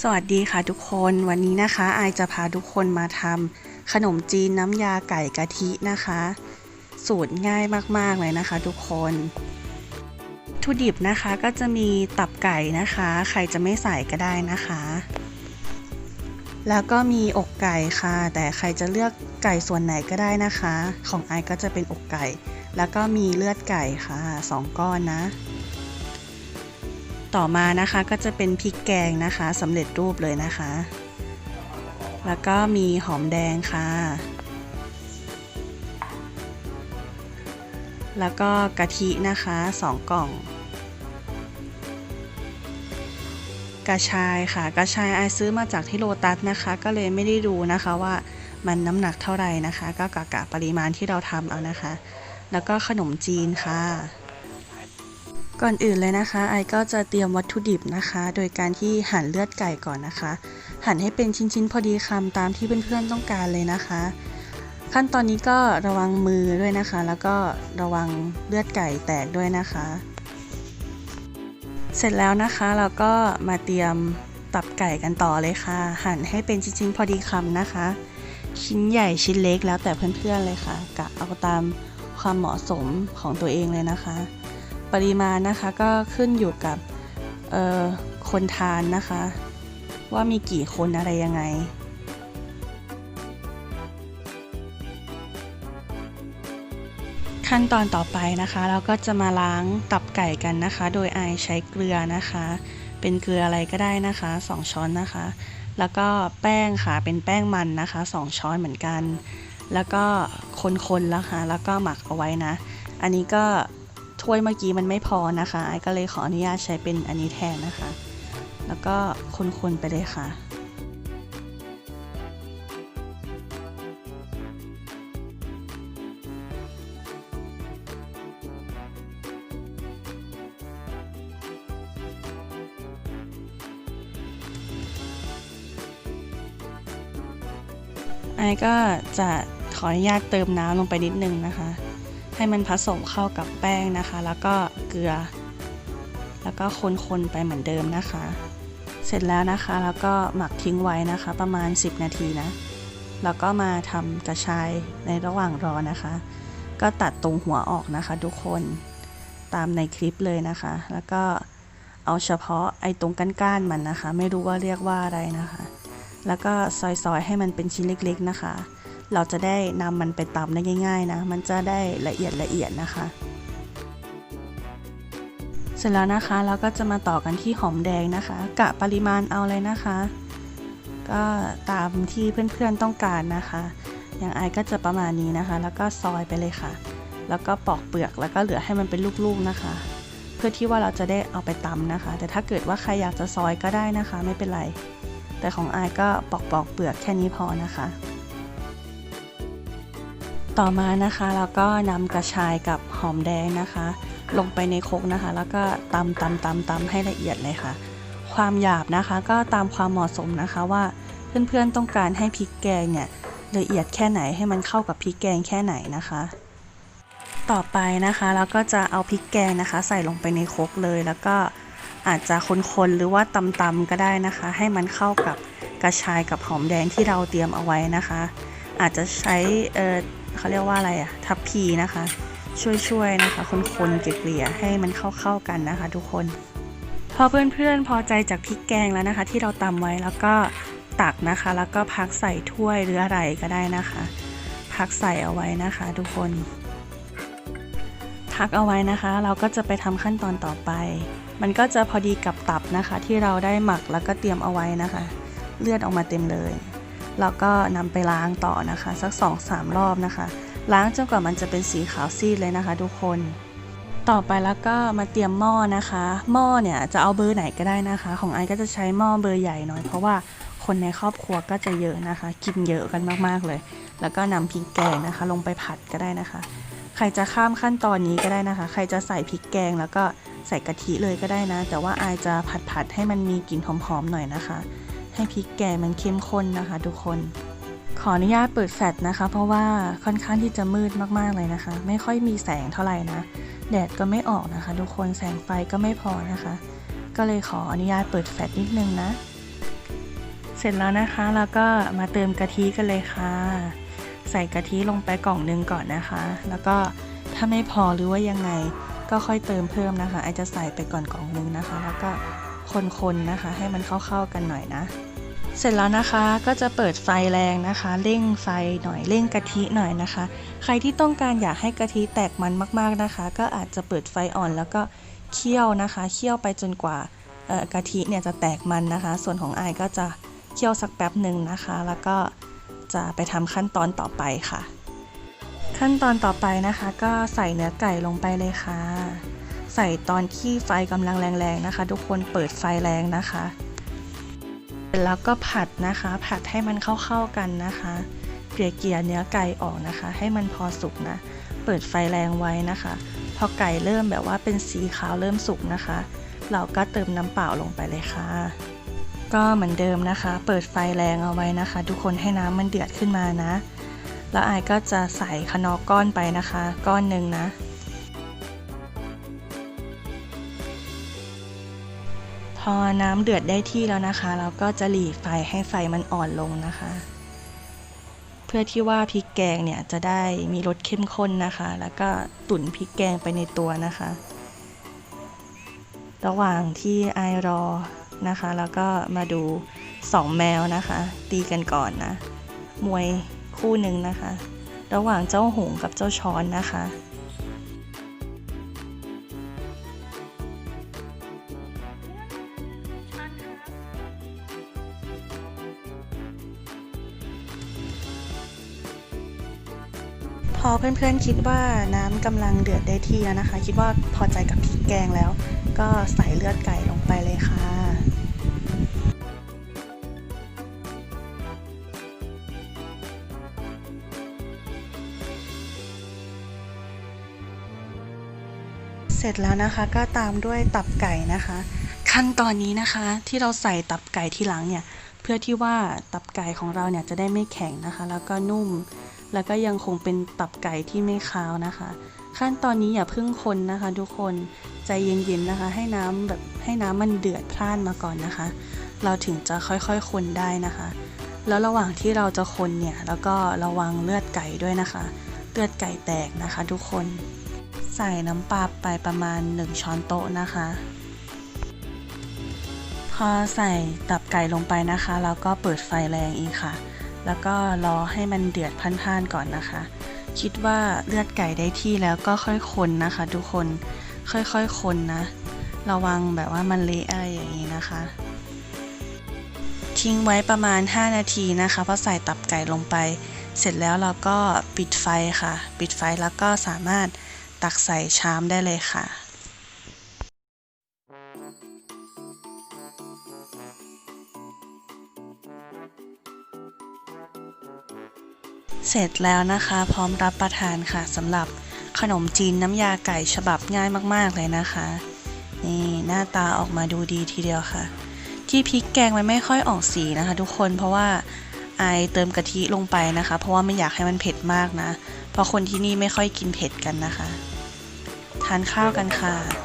สวัสดีค่ะทุกคนวันนี้นะคะอายจะพาทุกคนมาทำขนมจีนน้ำยาไก่กะทินะคะ สูตรง่ายมากๆเลยนะคะ ทุกคนวัตถุดิบนะคะก็จะมีตับไก่นะคะ ใครจะไม่ใส่ก็ได้นะคะ แล้วก็มีอกไก่ค่ะ แต่ใครจะเลือกไก่ส่วนไหนก็ได้นะคะ ของไอายก็จะเป็นอกไก่ แล้วก็มีเลือดไก่ค่ะสองก้อนนะ ต่อมานะคะก็จะเป็นพริกแกงนะคะสำเร็จรูปเลยนะคะ แล้วก็มีหอมแดงค่ะ แล้วก็กะทินะคะสองกล่อง กระชายค่ะ กระชายไอซื้อมาจากที่โลตัสนะคะ ก็เลยไม่ได้ดูนะคะว่ามันน้ำหนักเท่าไหร่นะคะ ก็กะกะปริมาณที่เราทำเอานะคะ แล้วก็ขนมจีนค่ะ ก่อนอื่นเลยนะคะ ไอก็จะเตรียมวัตถุดิบนะคะ โดยการที่หั่นเลือดไก่ก่อนนะคะ หั่นให้เป็นชิ้นๆพอดีคำตามที่เพื่อนๆต้องการเลยนะคะ ขั้นตอนนี้ก็ระวังมือด้วยนะคะ แล้วก็ระวังเลือดไก่แตกด้วยนะคะ เสร็จแล้วนะคะเราก็มาเตรียมตับไก่กันต่อเลยค่ะ หั่นให้เป็นชิ้นๆพอดีคำนะคะ ชิ้นใหญ่ชิ้นเล็กแล้วแต่เพื่อนๆเลยค่ะกะเอาตามความเหมาะสมของตัวเองเลยนะคะ ปริมาณนะคะก็ขึ้นอยู่กับคนทานนะคะ ว่ามีกี่คนอะไรยังไงขั้นตอนต่อไปนะคะ เราก็จะมาล้างตับไก่กันนะคะ โดยไอใช้เกลือนะคะ เป็นเกลืออะไรก็ได้นะคะ 2 ช้อนนะคะ แล้วก็แป้งค่ะเป็นแป้งมันนะคะ 2 ช้อนเหมือนกัน แล้วก็คนๆแล้วค่ะแล้วก็หมักเอาไว้นะ อันนี้ก็ ถ้วยเมื่อกี้มันไม่พอนะคะไอ้ก็เลยขออนุญาตใช้เป็นอันนี้แทนนะคะ แล้วก็คนๆไปเลยค่ะไอ้ก็จะขออนุญาตเติมน้ำลงไปนิดนึงนะคะ ให้มันผสมเข้ากับแป้งนะคะ แล้วก็เกลือ แล้วก็คนๆไปเหมือนเดิมนะคะ เสร็จแล้วนะคะ แล้วก็หมักทิ้งไว้นะคะ ประมาณ 10 นาทีนะ แล้วก็มาทำกระชายในระหว่างรอนะคะ ก็ตัดตรงหัวออกนะคะทุกคนตามในคลิปเลยนะคะ แล้วก็เอาเฉพาะไอ้ตรงก้านๆมันนะคะ ไม่รู้ว่าเรียกว่าอะไรนะคะ แล้วก็ซอยๆให้มันเป็นชิ้นเล็กๆนะคะ เราจะได้นำมันไปตำได้ง่าย ๆ นะ มันจะได้ละเอียดละเอียดนะคะ เสร็จแล้วนะคะเราก็จะมาต่อกันที่หอมแดงนะคะ กะปริมาณเอาเลยนะคะ ก็ตามที่เพื่อนๆต้องการนะคะ อย่างไอก็จะประมาณนี้นะคะ แล้วก็ซอยไปเลยค่ะ แล้วก็ปอกเปลือกแล้วก็เหลือให้มันเป็นลูกๆนะคะ เพื่อที่ว่าเราจะได้เอาไปตำนะคะ แต่ถ้าเกิดว่าใครอยากจะซอยก็ได้นะคะ ไม่เป็นไรแต่ของไอก็ปอกปอกเปลือกแค่นี้พอนะคะ ต่อมานะคะเราก็นำกระชายกับหอมแดงนะคะ ลงไปในครกนะคะ แล้วก็ตำตำตำตำให้ละเอียดเลยค่ะ ความหยาบนะคะก็ตามความเหมาะสมนะคะว่าเพื่อนๆต้องการให้พริกแกงเนี่ยละเอียดแค่ไหนให้มันเข้ากับพริกแกงแค่ไหนนะคะ ต่อไปนะคะเราก็จะเอาพริกแกงนะคะ ใส่ลงไปในครกเลย แล้วก็อาจจะคนๆหรือว่าตำๆก็ได้นะคะ ให้มันเข้ากับกระชายกับหอมแดงที่เราเตรียมเอาไว้นะคะ อาจจะใช้ เขาเรียกว่าอะไรอะทับพีนะคะ ช่วยๆนะคะคนๆเกลี่ยให้มันเข้าๆกันนะคะ ทุกคน พอเพื่อนๆพอใจจากพริกแกงแล้วนะคะ ที่เราตำไว้แล้วก็ตักนะคะ แล้วก็พักใส่ถ้วยหรืออะไรก็ได้นะคะ พักใส่เอาไว้นะคะ ทุกคนพักเอาไว้นะคะ เราก็จะไปทำขั้นตอนต่อไป มันก็จะพอดีกับตับนะคะ ที่เราได้หมักแล้วก็เตรียมเอาไว้นะคะ เลือดออกมาเต็มเลย แล้วก็นำไปล้างต่อนะคะ สัก 2-3 รอบนะคะ ล้างจนกว่ามันจะเป็นสีขาวซีดเลยนะคะ ทุกคน ต่อไปแล้วก็มาเตรียมหม้อนะคะ หม้อเนี่ยจะเอาเบอร์ไหนก็ได้นะคะ ของไอก็จะใช้หม้อเบอร์ใหญ่หน่อย เพราะว่าคนในครอบครัวก็จะเยอะนะคะ กินเยอะกันมากๆเลย แล้วก็นำพริกแกงนะคะ ลงไปผัดก็ได้นะคะ ใครจะข้ามขั้นตอนนี้ก็ได้นะคะ ใครจะใส่พริกแกงแล้วก็ใส่กะทิเลยก็ได้นะ แต่ว่าไอจะผัดๆให้มันมีกลิ่นหอมๆหน่อยนะคะ ให้พริกแกงมันเข้มข้นนะคะทุกคน ขออนุญาตเปิดแฟลชนะคะ เพราะว่าค่อนข้างที่จะมืดมากๆเลยนะคะ ไม่ค่อยมีแสงเท่าไหร่นะ แดดก็ไม่ออกนะคะ ทุกคนแสงไฟก็ไม่พอนะคะ ก็เลยขออนุญาตเปิดแฟลชนิดนึงนะ เสร็จแล้วนะคะแล้วก็มาเติมกะทิกันเลยค่ะ ใส่กะทิลงไปกล่องหนึงก่อนนะคะ แล้วก็ถ้าไม่พอหรือว่ายังไงก็ค่อยเติมเพิ่มนะคะไอจะใส่ไปก่อนกล่องหนึงนะคะ แล้วก็ คนๆนะคะ ให้มันเข้าๆกันหน่อยนะ เสร็จแล้วนะคะก็จะเปิดไฟแรงนะคะ เร่งไฟหน่อยเร่งกะทิหน่อยนะคะ ใครที่ต้องการอยากให้กะทิแตกมันมากๆนะคะ ก็อาจจะเปิดไฟอ่อนแล้วก็เคี่ยวนะคะเคี่ยวไปจนกว่ากะทิเนี่ยจะแตกมันนะคะ ส่วนของไอายก็จะเคี่ยวสักแป๊บหนึ่งนะคะ แล้วก็จะไปทำขั้นตอนต่อไปค่ะ ขั้นตอนต่อไปนะคะ ก็ใส่เนื้อไก่ลงไปเลยค่ะ ใส่ตอนที่ไฟกำลังแรงๆนะคะ ทุกคนเปิดไฟแรงนะคะแล้วก็ผัดนะคะ ผัดให้มันเข้าๆกันนะคะเกลี่ยเกลี่ยเนื้อไก่ออกนะคะ ให้มันพอสุกนะ เปิดไฟแรงไว้นะคะ พอไก่เริ่มแบบว่าเป็นสีขาวเริ่มสุกนะคะ เราก็เติมน้ำเปล่าลงไปเลยค่ะ ก็เหมือนเดิมนะคะ เปิดไฟแรงเอาไว้นะคะ ทุกคนให้น้ำมันเดือดขึ้นมานะ แล้วอายก็จะใส่ขนอก้อนไปนะคะ ก้อนหนึ่งนะ พอน้ำเดือดได้ที่แล้วนะคะ เราก็จะหลีไฟให้ไฟมันอ่อนลงนะคะ เพื่อที่ว่าพริกแกงเนี่ยจะได้มีรสเข้มข้นนะคะ แล้วก็ตุ๋นพริกแกงไปในตัวนะคะ ระหว่างที่ไอรอนะคะ แล้วก็มาดูสองแมวนะคะ ตีกันก่อนนะ มวยคู่หนึ่งนะคะ ระหว่างเจ้าหงกับเจ้าช้อนนะคะ อเพื่อนๆคิดว่าน้ำกำลังเดือดได้ที่แล้วนะคะ คิดว่าพอใจกับพริกแกงแล้ว ก็ใส่เลือดไก่ลงไปเลยค่ะเสร็จแล้วนะคะก็ตามด้วยตับไก่นะคะ ขั้นตอนนี้นะคะที่เราใส่ตับไก่ทีหลังเนี่ย เพื่อที่ว่าตับไก่ของเราเนี่ยจะได้ไม่แข็งนะคะ แล้วก็นุ่ม แล้วก็ยังคงเป็นตับไก่ที่ไม่คาวนะคะ ขั้นตอนนี้อย่าเพิ่งคนนะคะ ทุกคนใจเย็นๆนะคะ ให้น้ำแบบให้น้ำมันเดือดพล่านมาก่อนนะคะ เราถึงจะค่อยๆคนได้นะคะ แล้วระหว่างที่เราจะคนเนี่ยแล้วก็ระวังเลือดไก่ด้วยนะคะเลือดไก่แตกนะคะ ทุกคนใส่น้ำปลาไปประมาณ 1 ช้อนโต๊ะนะคะ พอใส่ตับไก่ลงไปนะคะ แล้วก็เปิดไฟแรงอีกค่ะ แล้วก็รอให้มันเดือดพันๆก่อนนะคะ คิดว่าเลือดไก่ได้ที่แล้วก็ค่อยคนนะคะ ทุกคนค่อยๆคนนะ ระวังแบบว่ามันเละอะไรอย่างนี้นะคะ ทิ้งไว้ประมาณ 5 นาทีนะคะพอใส่ตับไก่ลงไป เสร็จแล้วเราก็ปิดไฟค่ะ ปิดไฟแล้วก็สามารถตักใส่ชามได้เลยค่ะ เสร็จแล้วนะคะ พร้อมรับประทานค่ะสำหรับขนมจีนน้ำยาไก่ฉบับง่ายมากๆเลยนะคะ นี่หน้าตาออกมาดูดีทีเดียวค่ะ ที่พริกแกงมันไม่ค่อยออกสีนะคะ ทุกคนเพราะว่าไอเติมกะทิลงไปนะคะ เพราะว่าไม่อยากให้มันเผ็ดมากนะ เพราะคนที่นี่ไม่ค่อยกินเผ็ดกันนะคะ ทานข้าวกันค่ะ